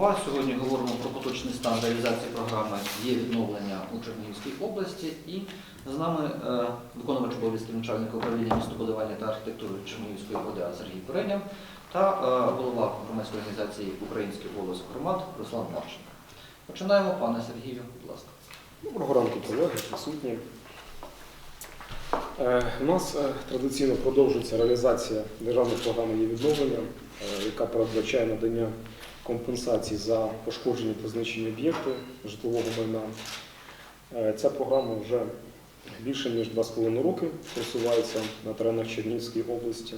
голова. Сьогодні говоримо про поточний стан реалізації програми є відновлення у Чернігівській області. І з нами е, виконувач обов'язків начальника управління містобудування та архітектури Чернігівської ОДА Сергій Переняв та е, голова громадської організації Український голос громад Руслан Марченко. Починаємо, пане Сергію, будь ласка. Доброго ранку, колеги, присутні. Е, У нас традиційно продовжується реалізація державної програми є відновлення, яка передбачає надання компенсацій за пошкоджені та знищені об'єкти житлового майна. Е, Ця програма вже більше ніж 2,5 роки просувається на теренах Чернігівської області.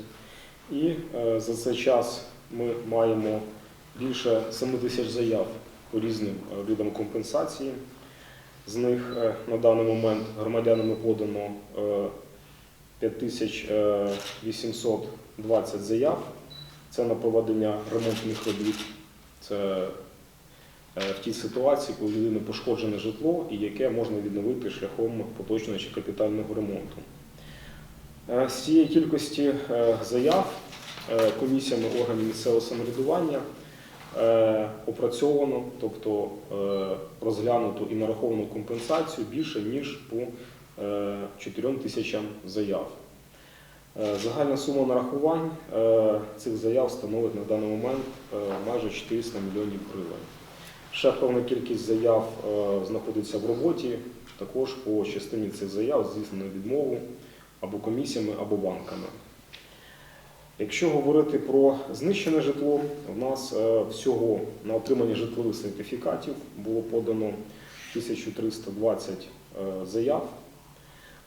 І е, за цей час ми маємо більше 7 тисяч заяв по різним е, видам компенсації. З них е, на даний момент громадянами подано е, 5820 заяв. Це на проведення ремонтних робіт. Це е, в тій ситуації, коли у людини пошкоджене житло і яке можна відновити шляхом поточного чи капітального ремонту. Е, З цієї кількості е, заяв комісіями органів місцевого самоврядування опрацьовано, тобто розглянуто і нараховано компенсацію більше, ніж по е, 4 тисячам заяв. Е, Загальна сума нарахувань е, цих заяв становить на даний момент е, майже 400 мільйонів гривень. Ще певна кількість заяв знаходиться в роботі. Також по частині цих заяв здійснено відмову або комісіями, або банками. Якщо говорити про знищене житло, у нас всього на отримання житлових сертифікатів було подано 1320 е, заяв.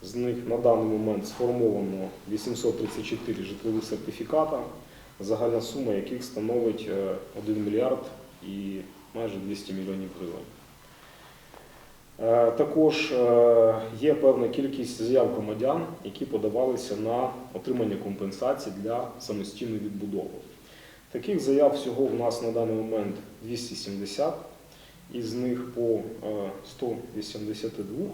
З них на даний момент сформовано 834 житлових сертифіката, загальна сума яких становить е, 1 мільярд і майже 200 мільйонів гривень. Е, Також е, є певна кількість заяв громадян, які подавалися на отримання компенсацій для самостійної відбудови. Таких заяв всього у нас на даний момент 270, із них по е, 182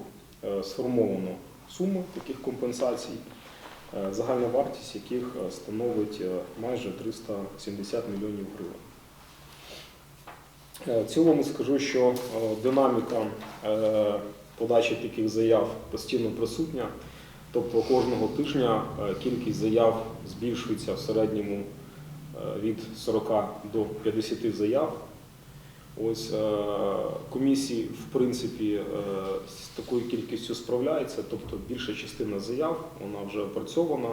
е, сформовано суми таких компенсацій, е, загальна вартість яких е, становить е, майже 370 мільйонів гривень. В цілому скажу, що динаміка подачі таких заяв постійно присутня. Тобто кожного тижня кількість заяв збільшується в середньому від 40 до 50 заяв. Ось е, комісії, в принципі, е, з такою кількістю справляються, тобто більша частина заяв вона вже опрацьована,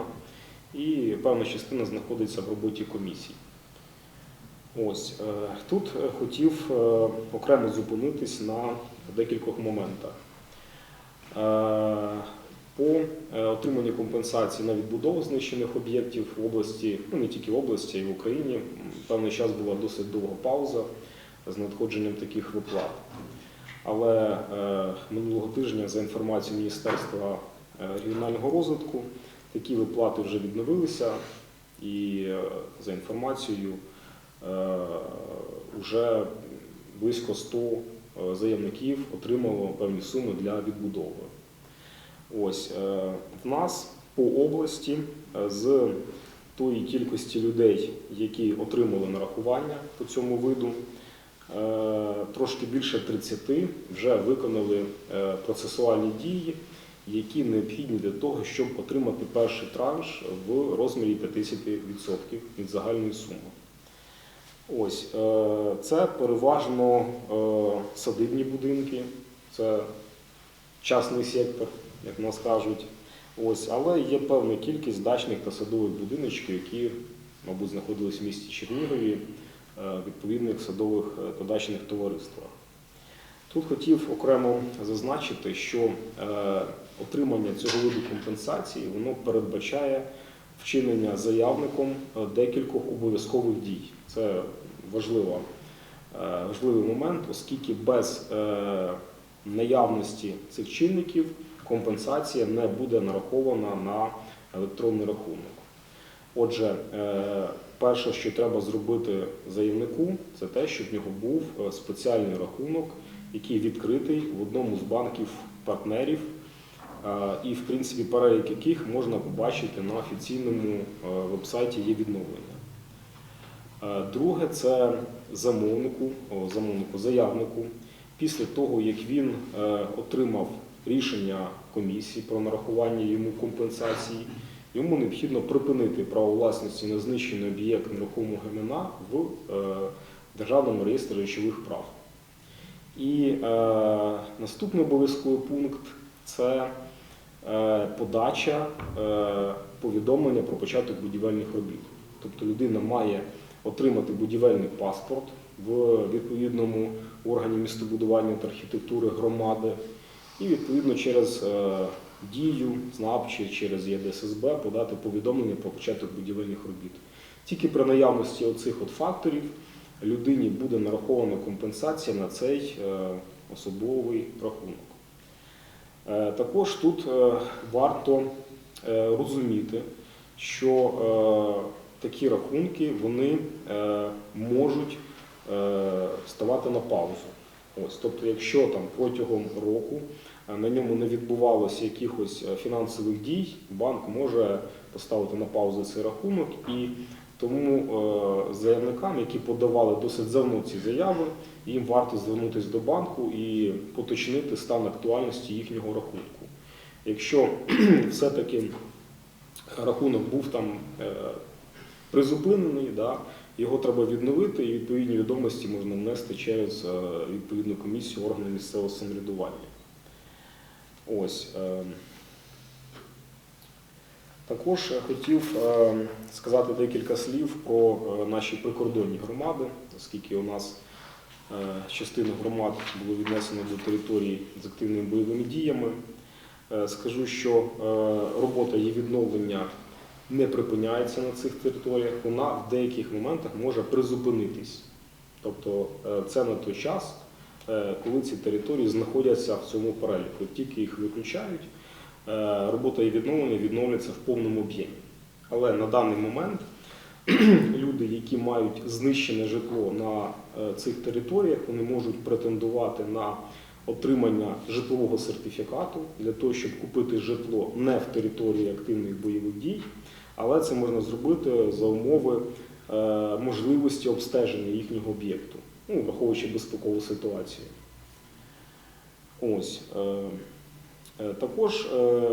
і певна частина знаходиться в роботі комісій. Ось е, тут хотів окремо зупинитись на декількох моментах. По отриманню компенсації на відбудову знищених об'єктів в області, ну не тільки в області, а й в Україні, певний час була досить довга пауза з надходженням таких виплат. Але е, минулого тижня, за інформацією Міністерства е, регіонального розвитку, такі виплати вже відновилися, і е, за інформацією вже близько 100 е, заявників отримало певні суми для відбудови. Ось в нас по області з тої кількості людей, які отримали нарахування по цьому виду, трошки більше 30 вже виконали е, процесуальні дії, які необхідні для того, щоб отримати перший транш в розмірі 50% від загальної суми. Ось е, це переважно е, садибні будинки, це частний сектор, як нас кажуть. Ось, але є певна кількість дачних та садових будиночків, які, мабуть, знаходились в місті Чернігові, е, відповідних садових е, та дачних товариствах. Тут хотів окремо зазначити, що е, отримання цього виду компенсації воно передбачає вчинення заявником е, декількох обов'язкових дій. Це важлива, е, важливий момент, оскільки без е, наявності цих чинників компенсація не буде нарахована на електронний рахунок. Отже, е, перше, що треба зробити заявнику, це те, щоб в нього був е, спеціальний рахунок, який відкритий в одному з банків партнерів, е, і, в принципі, перелік яких можна побачити на офіційному е, вебсайті є відновлення. Друге це замовнику, замовнику, заявнику. Після того, як він отримав рішення комісії про нарахування йому компенсації, йому необхідно припинити право власності на знищений об'єкт нерухомого майна в е, Державному реєстрі речових прав. І е, наступний обов'язковий пункт це е, подача е, повідомлення про початок будівельних робіт. Тобто людина має отримати будівельний паспорт в відповідному органі містобудування та архітектури громади, і відповідно через е, дію ЗНАП чи через ЄДССБ подати повідомлення про початок будівельних робіт. Тільки при наявності оцих от факторів людині буде нарахована компенсація на цей е, особовий рахунок. Е, Також тут е, варто розуміти, що такі рахунки вони можуть ставати на паузу. Ось, тобто, якщо там протягом року на ньому не відбувалося якихось е, фінансових дій, банк може поставити на паузу цей рахунок і тому е, заявникам, які подавали досить давно ці заяви, їм варто звернутися до банку і поточнити стан актуальності їхнього рахунку. Якщо все-таки рахунок був там е, призупинений, да, його треба відновити, і відповідні відомості можна внести через відповідну комісію органу місцевого самоврядування. Ось. е, також хотів е, сказати декілька слів про е, наші прикордонні громади, оскільки у нас е, частина громад було віднесено до території з активними бойовими діями. Е, Скажу, що робота її відновлення не припиняється на цих територіях, вона в деяких моментах може призупинитись. Тобто це на той час, коли ці території знаходяться в цьому переліку. Тільки їх виключають, е, робота і відновлення відновляться в повному об'ємі. Але на даний момент люди, які мають знищене житло на е, цих територіях, вони можуть претендувати на отримання житлового сертифікату для того, щоб купити житло не в території активних бойових дій, але це можна зробити за умови е, можливості обстеження їхнього об'єкту, ну, враховуючи безпекову ситуацію. Ось. е, е, Також, е,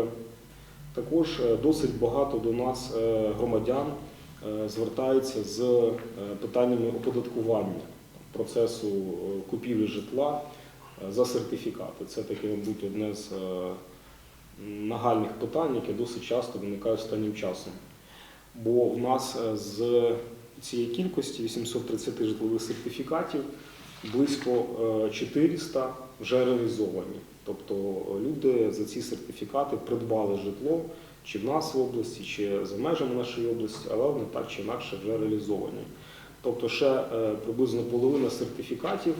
також досить багато до нас громадян звертаються з питаннями оподаткування процесу купівлі житла за сертифікати. Це таке, мабуть, одне з нагальних питань, яке досить часто виникає останнім часом. Бо в нас з цієї кількості 830 житлових сертифікатів близько е, 400 вже реалізовані. Тобто е, люди за ці сертифікати придбали житло чи в нас в області, чи за межами нашої області, але вони так чи інакше вже реалізовані. Тобто ще е, приблизно половина сертифікатів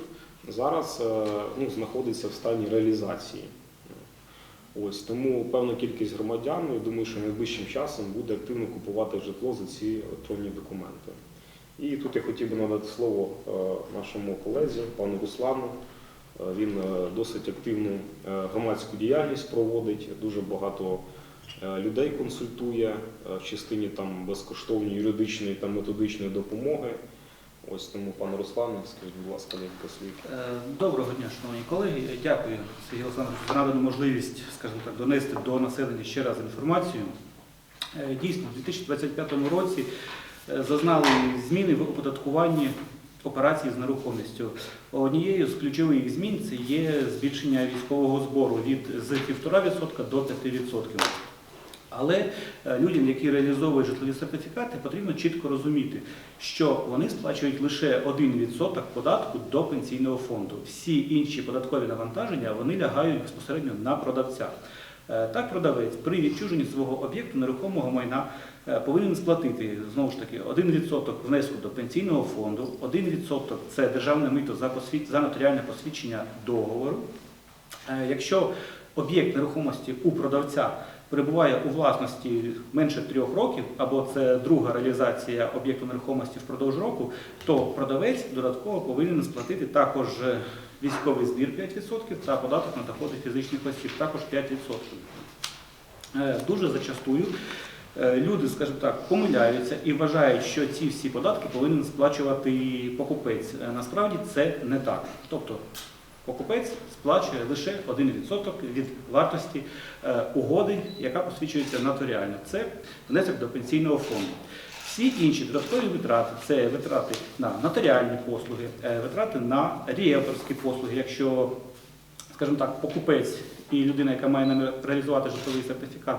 зараз е, ну, знаходиться в стані реалізації. Ось тому певна кількість громадян, я думаю, що найближчим часом буде активно купувати житло за ці електронні документи. І тут я хотів би надати слово е, нашому колезі, пану Руслану. Е, Він е, досить активну громадську діяльність проводить, дуже багато людей консультує в частині там безкоштовної юридичної та методичної допомоги. Ось тому, пане Руслане, скажіть, будь ласка, декілька слів. Е, Доброго дня, шановні колеги. Дякую, Сергій Олександрович, за надану можливість, скажімо так, донести до населення ще раз інформацію. Е, Дійсно, у 2025 році е, зазнали зміни в оподаткуванні операцій з нерухомістю. Однією з ключових змін це є збільшення військового збору від з 1,5% до 5%. Але е, людям, які реалізовують житлові сертифікати, потрібно чітко розуміти, що вони сплачують лише 1% податку до пенсійного фонду. Всі інші податкові навантаження вони лягають безпосередньо на продавця. Е, Так, продавець при відчуженні свого об'єкту нерухомого майна е, повинен сплатити знову ж таки 1% внеску до пенсійного фонду, 1% це державне мито за, посвід... за нотаріальне посвідчення договору. Якщо об'єкт нерухомості у продавця перебуває у власності менше трьох років, або це друга реалізація об'єкту нерухомості впродовж року, то продавець додатково повинен сплатити також військовий збір 5% та податок на доходи фізичних осіб також 5%. Е, Дуже зачастую е, люди, скажімо так, помиляються і вважають, що ці всі податки повинен сплачувати покупець. Е, Насправді це не так. Тобто покупець сплачує лише 1% від вартості е, угоди, яка посвідчується нотаріально. Це внесок до пенсійного фонду. Всі інші додаткові витрати це витрати на нотаріальні послуги, е, витрати на ріелторські послуги, якщо скажімо так, покупець і людина, яка має намір реалізувати житловий сертифікат,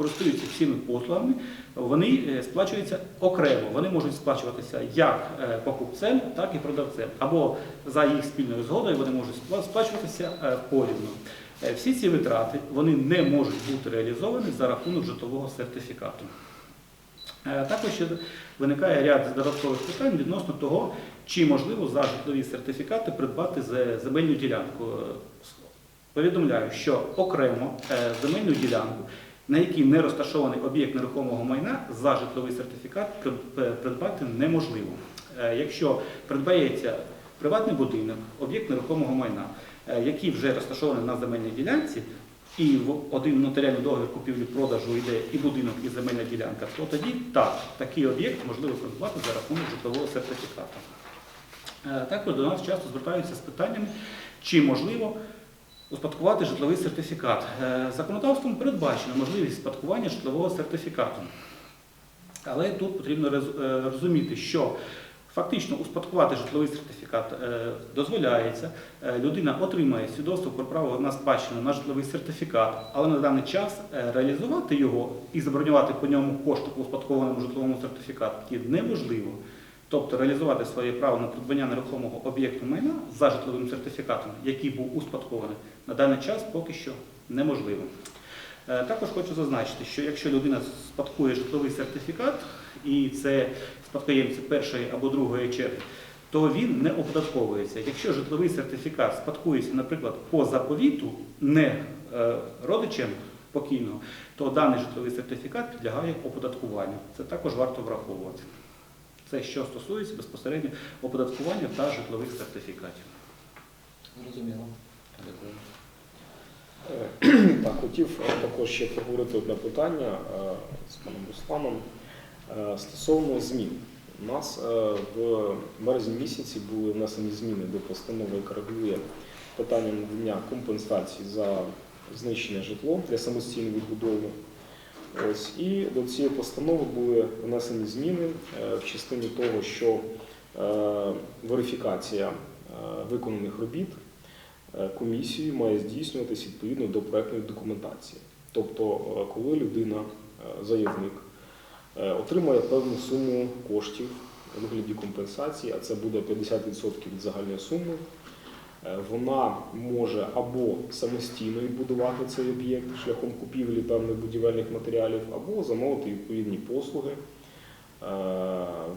користуються цими послугами, вони е, сплачуються окремо. Вони можуть сплачуватися як е, покупцем, так і продавцем. Або за їх спільною згодою вони можуть сплачуватися е, порівну. Е, Всі ці витрати вони не можуть бути реалізовані за рахунок житлового сертифікату. Також ще виникає ряд додаткових питань відносно того, чи можливо за житлові сертифікати придбати земельну ділянку. Повідомляю, що окремо земельну ділянку, на якій не розташований об'єкт нерухомого майна, за житловий сертифікат придбати неможливо. Е, Якщо придбається приватний будинок, об'єкт нерухомого майна, е, який вже розташований на земельній ділянці, і в один нотаріальний договір купівлі-продажу йде і будинок, і земельна ділянка, то тоді так, такий об'єкт можливо придбати за рахунок житлового сертифікату. Е, Також до нас часто звертаються з питаннями, чи можливо успадкувати житловий сертифікат. Е, Законодавством передбачена можливість спадкування житлового сертифікату. Але тут потрібно е, розуміти, що фактично успадкувати житловий сертифікат е, дозволяється. Людина отримає свідоцтво про право на спадщину на житловий сертифікат, але на даний час реалізувати його і забронювати по ньому кошти по успадкованому житловому сертифікаті неможливо. Тобто реалізувати своє право на придбання нерухомого об'єкту майна за житловим сертифікатом, який був успадкований, на даний час поки що неможливо. Е, Також хочу зазначити, що якщо людина спадкує житловий сертифікат, і це спадкоємці першої або другої черги, то він не оподатковується. Якщо житловий сертифікат спадкується, наприклад, по заповіту, не е, родичем покійного, то даний житловий сертифікат підлягає оподаткуванню. Це також варто враховувати. Це що стосується безпосередньо оподаткування та житлових сертифікатів. Зрозуміло. Дякую. Так, хотів е, також ще поговорити одне питання е, з паном Русланом е, стосовно змін. У нас в березні місяці були внесені зміни до постанови, яка регулює питання надання компенсації за знищене житло для самостійної відбудови. Ось і до цієї постанови були внесені зміни е, в частині того, що е, верифікація е, виконаних робіт комісією має здійснюватись відповідно до проектної документації. Тобто, коли людина, заявник, отримає певну суму коштів у вигляді компенсації, а це буде 50% від загальної суми, вона може або самостійно відбудувати цей об'єкт шляхом купівлі певних будівельних матеріалів, або замовити відповідні послуги е,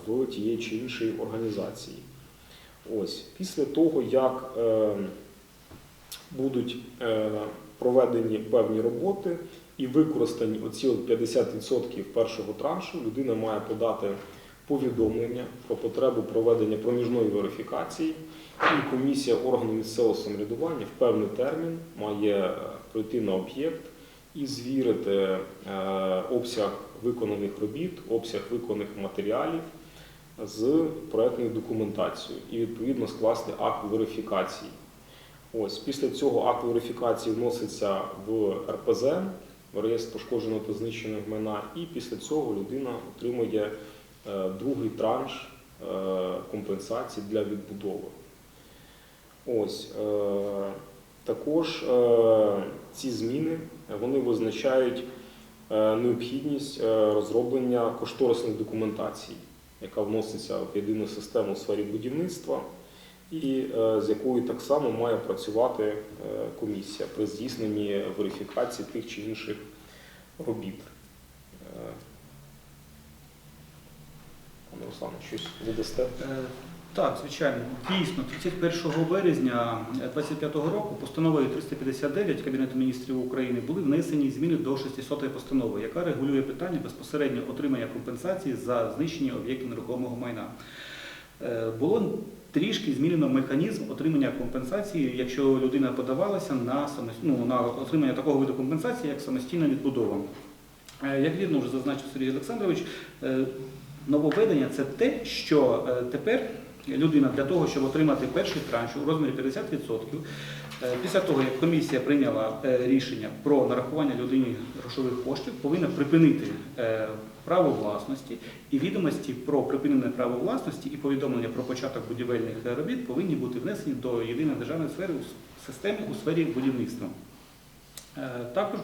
в тієї чи іншої організації. Ось після того, як е, будуть е, проведені певні роботи і використані оці 50% першого траншу, людина має подати повідомлення про потребу проведення проміжної верифікації, і комісія органу місцевого самоврядування в певний термін має е, прийти на об'єкт і звірити е, обсяг виконаних робіт, обсяг виконаних матеріалів з проектною документацією і відповідно скласти акт верифікації. Ось після цього акт верифікації вноситься в РПЗ, в реєстр пошкодженого та знищеного майна, і після цього людина отримує другий транш е, компенсації для відбудови. Ось е, також е, ці зміни е, вони визначають е, необхідність е, розроблення кошторисних документацій, яка вноситься в єдину систему у сфері будівництва і е, з якою так само має працювати е, комісія при здійсненні верифікації тих чи інших робіт. Е, Пане Руслане, щось видасте? Е, Так, звичайно. Дійсно, 31 березня 2025 року постановою 359 Кабінету міністрів України були внесені зміни до 600 постанови, яка регулює питання безпосередньо отримання компенсації за знищення об'єктів нерухомого майна. Е, Було трішки змінено механізм отримання компенсації, якщо людина подавалася на, ну, на отримання такого виду компенсації, як самостійна відбудова. Е, Як вірно вже зазначив Сергій Олександрович, е, нововведення це те, що е, тепер людина для того, щоб отримати перший транш у розмірі 50%, е, після того, як комісія прийняла е, рішення про нарахування людині грошових коштів, повинна припинити право власності і відомості про припинене право власності і повідомлення про початок будівельних робіт повинні бути внесені до єдиної державної сфери системи у сфері будівництва. Також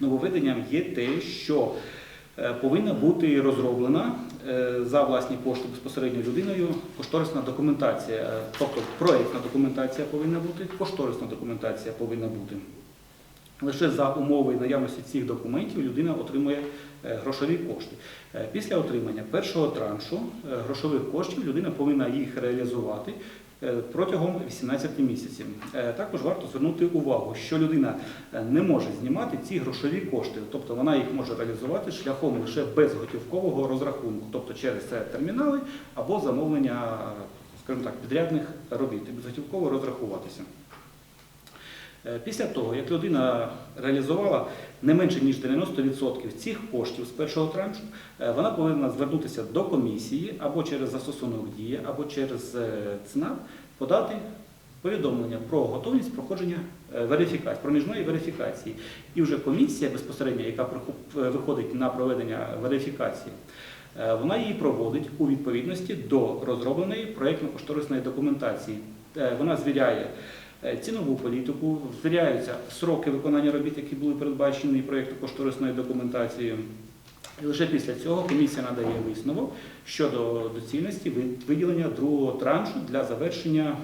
нововведенням є те, що повинна бути розроблена е, за власні кошти безпосередньо людиною кошторисна документація. Е, Тобто проєктна документація повинна бути, кошторисна документація повинна бути. Лише за умови наявності цих документів людина отримує е, грошові кошти. Е, Після отримання першого траншу е, грошових коштів людина повинна їх реалізувати е, протягом 18 місяців. Е, Також варто звернути увагу, що людина е, не може знімати ці грошові кошти, тобто вона їх може реалізувати шляхом лише безготівкового розрахунку, тобто через термінали або замовлення, е, скажімо так, підрядних робіт, безготівково розрахуватися. Е, Після того, як людина реалізувала не менше ніж 90% цих коштів з першого траншу, е, вона повинна звернутися до комісії або через застосунок дія, або через е, ЦНАП подати повідомлення про готовність проходження верифікації, проміжної верифікації. І вже комісія безпосередньо, яка виходить на проведення верифікації, вона її проводить у відповідності до розробленої проєктно-кошторисної документації. Вона звіряє цінову політику, звіряються сроки виконання робіт, які були передбачені проєктно-кошторисною документацією. І лише після цього комісія надає висновок щодо доцільності виділення другого траншу для завершення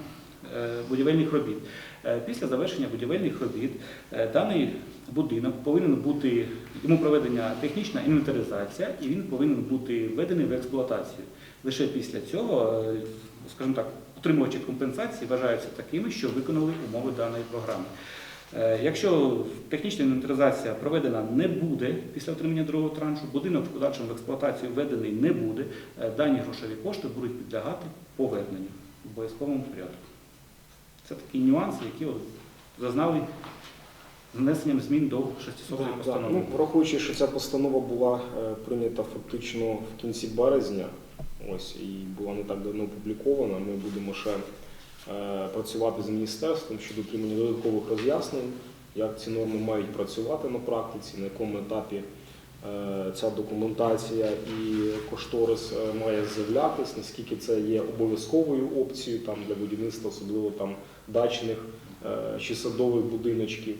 е, будівельних робіт. Е, Після завершення будівельних робіт е, даний будинок повинен бути йому проведена технічна інвентаризація, і він повинен бути введений в експлуатацію. Лише після цього, е, скажімо так, отримувачі компенсації вважаються такими, що виконали умови даної програми. Е, Якщо технічна інвентаризація проведена не буде після отримання другого траншу, будинок в подальшому в експлуатацію введений не буде, е, дані грошові кошти будуть підлягати поверненню в обов'язковому порядку. Це такі нюанси, які зазнали внесенням змін до 600 Да, да. постанови. Ну, враховуючи, що ця постанова була прийнята фактично в кінці березня, ось і була не так давно опублікована, ми будемо ще е, працювати з міністерством щодо отримання додаткових роз'яснень, як ці норми мають працювати на практиці, на якому етапі е, ця документація і кошторис е, має з'являтись, наскільки це є обов'язковою опцією там для будівництва, особливо там дачних чи садових будиночків.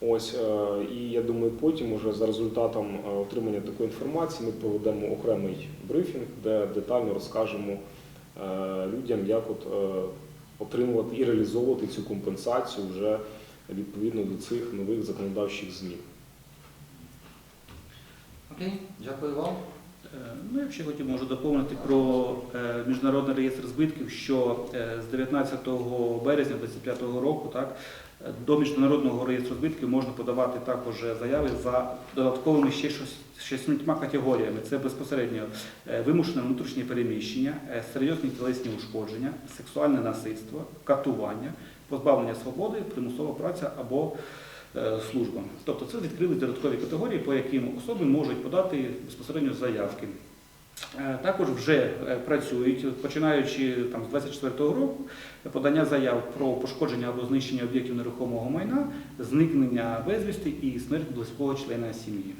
Ось е, і я думаю, потім уже за результатом е, отримання такої інформації ми проведемо окремий брифінг, де детально розкажемо е, людям, як от отримувати і реалізовувати цю компенсацію вже відповідно до цих нових законодавчих змін. Окей, дякую вам. Ну, я ще хотів можу доповнити про міжнародний реєстр збитків, що з 19 березня 2025 року так, до міжнародного реєстру збитків можна подавати також заяви за додатковими ще шістьма категоріями. Це безпосередньо е, вимушене внутрішнє переміщення, е, серйозні тілесні ушкодження, сексуальне насильство, катування, позбавлення свободи, примусова праця або е, служба. Тобто це відкрили додаткові категорії, по яким особи можуть подати безпосередньо заявки. Е, Також вже е, працюють, починаючи там, з 24-го року, подання заяв про пошкодження або знищення об'єктів нерухомого майна, зникнення безвісти і смерть близького члена сім'ї.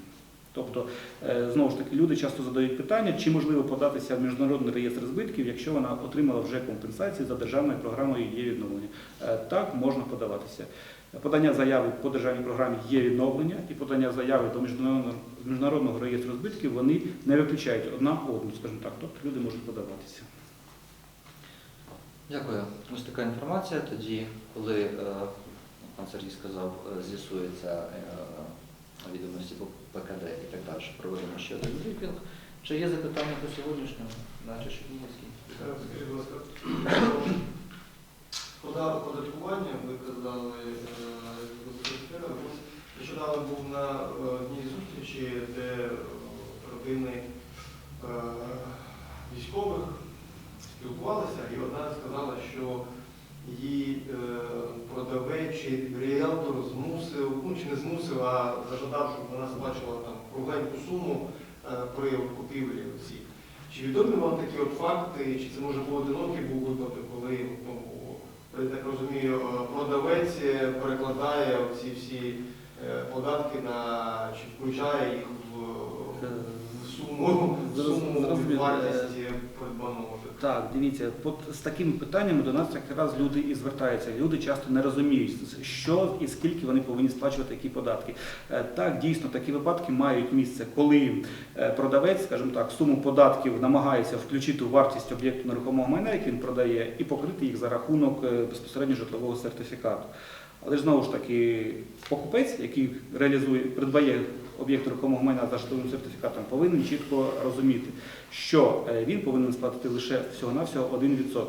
Тобто, е, знову ж таки, люди часто задають питання, чи можливо податися в міжнародний реєстр збитків, якщо вона отримала вже компенсації за державною програмою є відновлення. Так, можна подаватися. Подання заяви по державній програмі є відновлення, і подання заяви до міжнародного, міжнародного реєстру збитків вони не виключають одна одну, скажімо так. Тобто люди можуть подаватися. Дякую. Ось така інформація. Тоді, коли е, пан Сергій сказав, е, з'ясується е, відомості по ПКД і так далі, проведемо ще один брифінг. Чи є запитання по сьогоднішньому? Наче Шепнівський. Скажіть, будь ласка, подав оподаткування, ви казали, е, нещодавно був на е, одній зустрічі, де е, родини військових спілкувалися, і одна сказала, що її продавець чи ріелтор змусив, ну чи не змусив, а зажадав, щоб вона сплачувала там кругленьку суму при купівлі цій. Чи відомі вам такі от факти, чи це може поодинокий був випадок, коли ну, я так розумію, е, продавець е, перекладає ці всі е, податки на чи включає їх в, суму, в суму вартості придбаного. Так, дивіться, з такими питаннями до нас якраз люди і звертаються. Люди часто не розуміють, що і скільки вони повинні сплачувати які податки. Е, Так, дійсно, такі випадки мають місце, коли е, продавець, скажімо так, суму податків намагається включити у вартість об'єкту нерухомого майна, який він продає, і покрити їх за рахунок е, безпосередньо житлового сертифікату. Але ж знову ж таки, покупець, який реалізує, придбає об'єкт рухомого майна за житловим сертифікатом, повинен чітко розуміти, що е, він повинен сплатити лише всього-навсього 1%.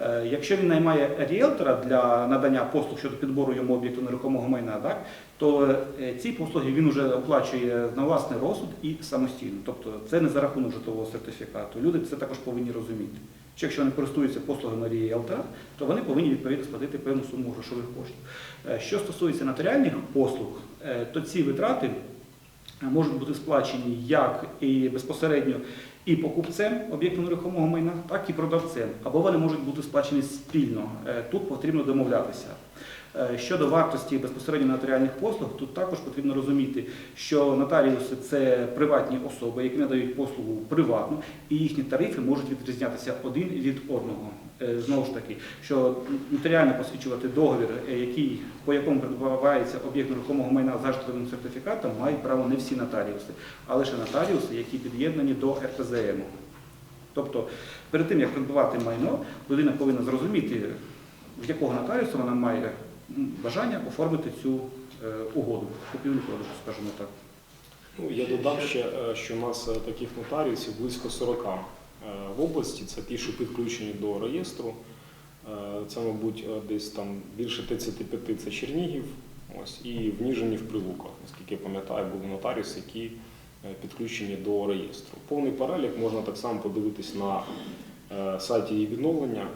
Е, Якщо він наймає ріелтора для надання послуг щодо підбору йому об'єкту нерухомого майна, так, то е, ці послуги він вже оплачує на власний розсуд і самостійно. Тобто це не за рахунок житлового сертифікату. Люди це також повинні розуміти. Що якщо вони користуються послугами ріелтора, то вони повинні відповідно сплатити певну суму грошових коштів. Що стосується нотаріальних послуг, то ці витрати можуть бути сплачені як і безпосередньо і покупцем об'єкту нерухомого майна, так і продавцем, або вони можуть бути сплачені спільно. Е, Тут потрібно домовлятися. Е, Щодо вартості безпосередньо нотаріальних послуг, тут також потрібно розуміти, що нотаріуси це приватні особи, які надають послугу приватну, і їхні тарифи можуть відрізнятися один від одного. Е, Знову ж таки, що нотаріально посвідчувати договір, е, який, по якому придбавається об'єкт нерухомого майна за житловим сертифікатом, мають право не всі нотаріуси, а лише нотаріуси, які під'єднані до РТЗМ. Тобто, перед тим як придбати майно, людина повинна зрозуміти, в якого нотаріуса вона має бажання оформити цю е, угоду, купівлю-продажу, скажімо так. Ну, я додам ще, що у нас таких нотаріусів близько 40 е, в області. Це ті, що підключені до реєстру. Е, Це, мабуть, е, десь там більше 35 це Чернігів, ось, і в Ніжині в Прилуках, наскільки я пам'ятаю, були нотаріуси, які е, підключені до реєстру. Повний перелік можна так само подивитись на е, сайті її відновлення.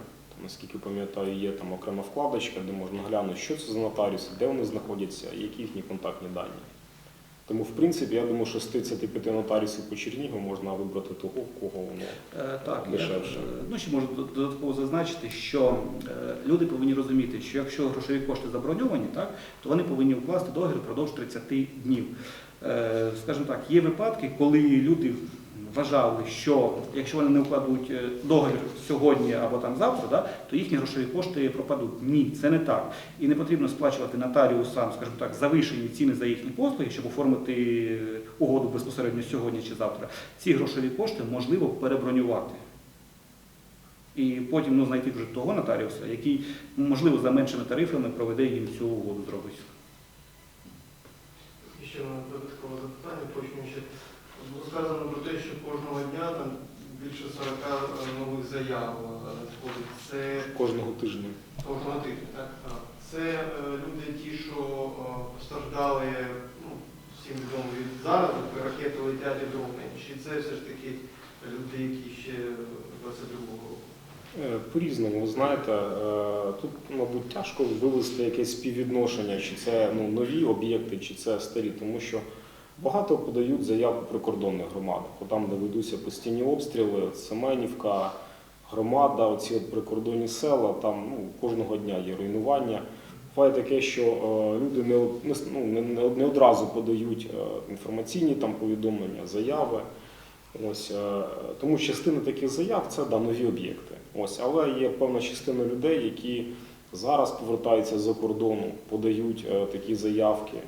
Наскільки пам'ятаю, є там окрема вкладочка, де можна глянути, що це за нотаріуси, де вони знаходяться, які їхні контактні дані. Тому, в принципі, я думаю, що з 35 нотаріусів по Чернігу можна вибрати того, кого воно. Е, Так, Дешевше. Я, ну ще можу додатково зазначити, що е, люди повинні розуміти, що якщо грошові кошти заброньовані, так, то вони повинні укласти договір впродовж 30 днів. Е, Скажімо так, є випадки, коли люди вважали, що якщо вони не укладуть е, договір сьогодні або там завтра, да, то їхні грошові кошти пропадуть. Ні, це не так. І не потрібно сплачувати нотаріусам, скажімо так, завишені ціни за їхні послуги, щоб оформити е, угоду безпосередньо сьогодні чи завтра. Ці грошові кошти можливо перебронювати. І потім ну, знайти вже того нотаріуса, який, можливо, за меншими тарифами проведе їм цю угоду зробить. Ще додаткове запитання, ще було сказано те, що кожного дня там більше 40 нових заяв е, надходить. Це Кожного тижня. кожного тижня, так? Це е, люди ті, що е, постраждали, ну, всім відомо від зараз, ракети летять і дрони. Чи це все ж таки люди, які ще 22-го року? Е, По-різному, ви знаєте, е, тут, мабуть, тяжко вивести якесь співвідношення, чи це ну, нові об'єкти, чи це старі, тому що багато подають заяв прикордонних громадах, От там, де ведуться постійні обстріли, Семенівка, громада, оці от прикордонні села, там ну, кожного дня є руйнування. Буває таке, що е, люди не, ну, не, не одразу подають е, інформаційні там повідомлення, заяви. Ось, е, тому частина таких заяв це да, нові об'єкти. Ось, але є певна частина людей, які зараз повертаються з-за кордону, подають такі заявки,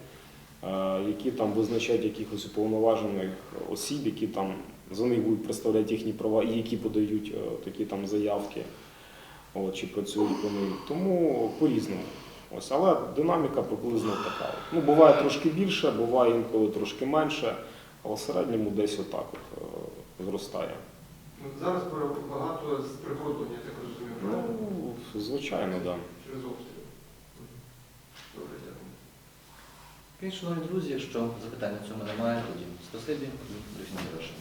які там визначають якихось уповноважених осіб, які там за них будуть представляти їхні права і які подають е, такі там заявки, от, чи працюють вони. Тому по-різному. Ось, але динаміка приблизно така. Ну, буває трошки більше, буває інколи трошки менше, але в середньому десь отак от, е, зростає. Ну, Зараз багато з прикордоння, я так розумію, правильно? Ну, звичайно, так. Да. Через обстріли. Добре, дякую. Окей, шановні друзі, якщо запитань на цьому немає, тоді спасибі і брифінг завершено.